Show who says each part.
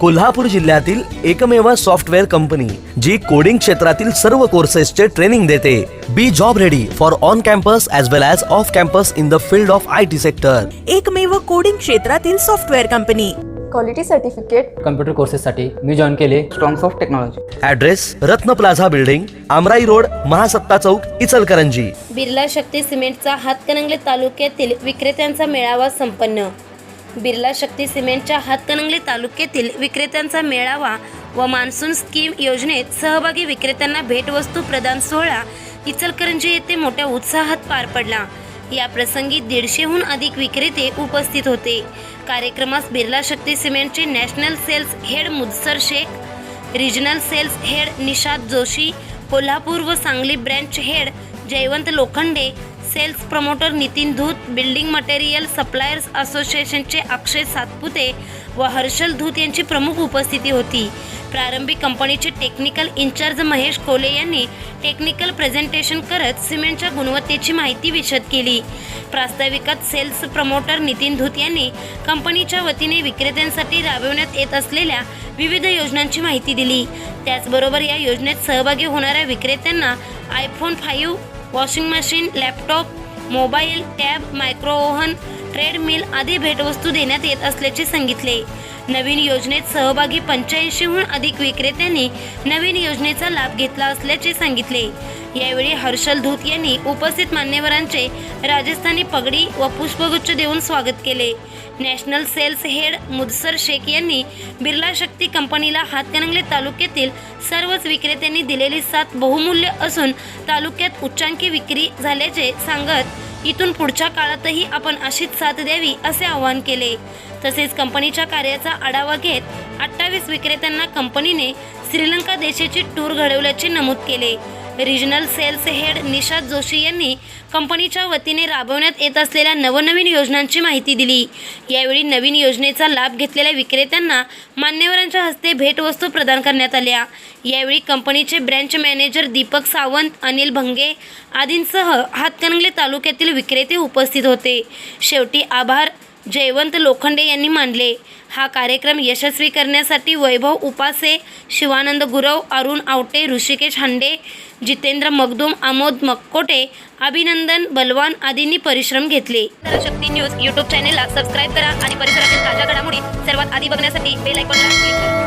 Speaker 1: कोल्हापूर जिल्ह्यातील एकमेव software company जी coding क्षेत्रातील सर्व कोर्सेसचे ट्रेनिंग देते. Be job ready for on campus as well as off campus in the field of I T sector
Speaker 2: एकमेव coding क्षेत्रातील software company.
Speaker 3: Quality certificate
Speaker 4: computer कोर्सेससाठी मी join केले.
Speaker 3: Strongs of technology
Speaker 1: address Ratna plaza building Amrai road Mahasatta Chowk Ichalkaranji.
Speaker 5: Birla शक्ती सिमेंटचा हातकणंगले तालुक्यातील विक्रेत्यांचा मेळावा संपन्न. बिर्ला शक्ती सिमेंटच्या हातकणंगले तालुक्यातील विक्रेत्यांचा मेळावा व मान्सून स्कीम योजनेत सहभागी विक्रेत्यांना भेटवस्तू प्रदान सोहळा इचलकरंजी येथे मोठ्या उत्साहात पार पडला. या प्रसंगी दीडशेहून अधिक विक्रेते उपस्थित होते. कार्यक्रमास बिर्ला शक्ती सिमेंटचे national sales head Mudassar Shaikh regional sales head Nishad Joshi Kolhapur व Sangli branch head Jaywant Lokhande sales promoter Nitin Dhoot building material suppliers असोसिएशनचे अक्षय सातपुते व हर्षल धूत यांची प्रमुख उपस्थिती होती. प्रारंभी कंपनीचे टेक्निकल इन्चार्ज महेश कोले यांनी टेक्निकल प्रेझेंटेशन करत सिमेंटच्या गुणवत्तेची माहिती विशद केली. प्रास्ताविकात सेल्स प्रमोटर नितीन धूत यांनी कंपनीच्या वतीने विक्रेत्यांसाठी राबवण्यात येत असलेल्या विविध योजनांची माहिती दिली. त्याचबरोबर या योजनेत सहभागी होणाऱ्या विक्रेत्यांना iPhone five washing machine laptop mobile tab micro oven treadmill आदी भेटवस्तू देण्यात येत असल्याचे सांगितले. नवीन योजनेत सहभागी पंच्याऐंशीहून अधिक विक्रेत्यांनी नवीन योजनेचा लाभ घेतला असल्याचे सांगितले. यावेळी हर्षल धूत यांनी उपस्थित मान्यवरांचे राजस्थानी पगडी व पुष्पगुच्छ देऊन स्वागत केले. National sales head Mudassar Shaikh यांनी बिर्ला शक्ती कंपनीला हातकणंगले तालुक्यातील सर्वच विक्रेत्यांनी दिलेली साथ बहुमूल्य असून तालुक्यात उच्चांकी विक्री झाल्याचे सांगत इथून पुढच्या काळातही आपण अशीच साथ द्यावी असे आवाहन केले. तसेच कंपनीच्या कार्याचा आढावा घेत अठ्ठावीस विक्रेत्यांना कंपनीने श्रीलंका देशाची टूर घडवल्याचे नमूद केले. Regional sales head Nishad Joshi यांनी कंपनीच्या वतीने राबवण्यात येत असलेल्या नवनवीन योजनांची माहिती दिली. यावेळी नवीन योजनेचा लाभ घेतलेल्या विक्रेत्यांना मान्यवरांच्या हस्ते भेटवस्तू प्रदान करण्यात आल्या. यावेळी कंपनीचे ब्रँच मॅनेजर दीपक सावंत अनिल भंगे आदींसह हातकणंगले तालुक्यातील विक्रेते उपस्थित होते. शेवटी आभार. जयवंत लोखंडे यांनी मानले हा कार्यक्रम यशस्वी करण्यासाठी वैभव उपासे शिवानंद गुरव अरुण आवटे ऋषिकेश हांडे जितेंद्र मगदूम आमोद मक्कोटे अभिनंदन बलवान आदींनी परिश्रम घेतले. शक्ती न्यूज यूट्यूब चॅनेलला सबस्क्राईब करा आणि परिसरातील ताज्या घडामोडी सर्वात आधी बघण्यासाठी बेल आयकॉनला क्लिक करा.